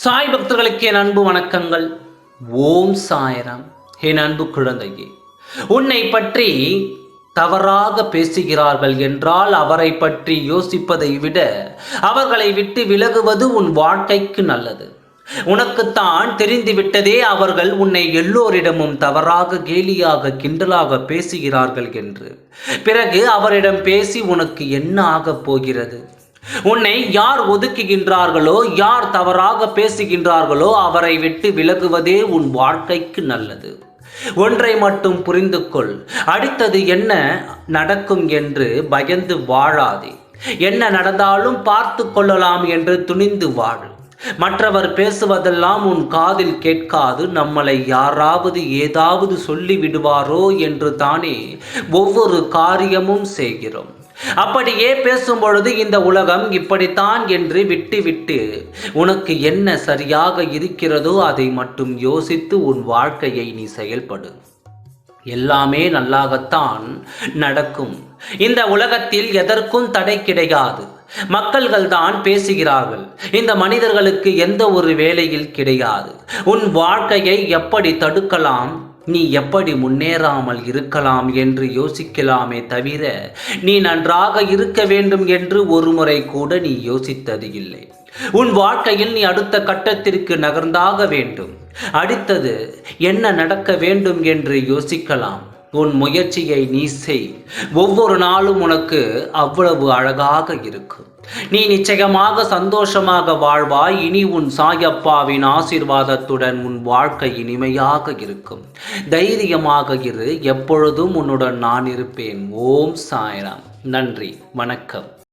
சாய் பக்தர்களுக்கு என் அன்பு வணக்கங்கள். ஓம் சாயராம். என் அன்பு குழந்தையே உன்னை பற்றி தவறாக பேசுகிறார்கள் என்றால் அவரை பற்றி யோசிப்பதை விட அவர்களை விட்டு விலகுவது உன் வாழ்க்கைக்கு நல்லது. உனக்குத்தான் தெரிந்துவிட்டதே அவர்கள் உன்னை எல்லோரிடமும் தவறாக கேலியாக கிண்டலாக பேசுகிறார்கள் என்று. பிறகு அவரிடம் பேசி உனக்கு என்ன ஆகப் போகிறது? உன்னை யார் ஒதுக்குகின்றார்களோ யார் தவறாக பேசுகின்றார்களோ அவரை விட்டு விலகுவதே உன் வாழ்க்கைக்கு நல்லது. ஒன்றை மட்டும் புரிந்து கொள் அடுத்தது என்ன நடக்கும் என்று பயந்து வாழாதே. என்ன நடந்தாலும் பார்த்து கொள்ளலாம் என்று துணிந்து வாழ். மற்றவர் பேசுவதெல்லாம் உன் காதில் கேட்காது. நம்மளை யாராவது ஏதாவது சொல்லிவிடுவாரோ என்று தானே ஒவ்வொரு காரியமும் செய்கிறோம். அப்படியே பேசும் பொழுது இந்த உலகம் இப்படித்தான் என்று விட்டுவிட்டு உனக்கு என்ன சரியாக இருக்கிறதோ அதை மட்டும் யோசித்து உன் வாழ்க்கையை நீ செயல்படு. எல்லாமே நல்லாகத்தான் நடக்கும். இந்த உலகத்தில் எதற்கும் தடை கிடையாது. மக்கள்கள் தான் பேசுகிறார்கள் இந்த மனிதர்களுக்கு எந்த ஒரு வேலையில் கிடையாது. உன் வாழ்க்கையை எப்படி தடுக்கலாம்? நீ எப்படி முன்னேறாமல் இருக்கலாம் என்று யோசிக்கலாமே தவிர நீ நன்றாக இருக்க வேண்டும் என்று ஒரு முறை கூட நீ யோசித்தது இல்லை. உன் வாழ்க்கையில் நீ அடுத்த கட்டத்திற்கு நகர்ந்தாக வேண்டும். அடுத்தது என்ன நடக்க வேண்டும் என்று யோசிக்கலாம். உன் முயற்சியை நீ செய். ஒவ்வொரு நாளும் உனக்கு அவ்வளவு அழகாக இருக்கும். நீ நிச்சயமாக சந்தோஷமாக வாழ்வாய். இனி உன் சாயப்பாவின் ஆசிர்வாதத்துடன் உன் வாழ்க்கை இனிமையாக இருக்கும். தைரியமாக இரு. எப்பொழுதும் உன்னுடன் நான் இருப்பேன். ஓம் சாய்ராம். நன்றி. வணக்கம்.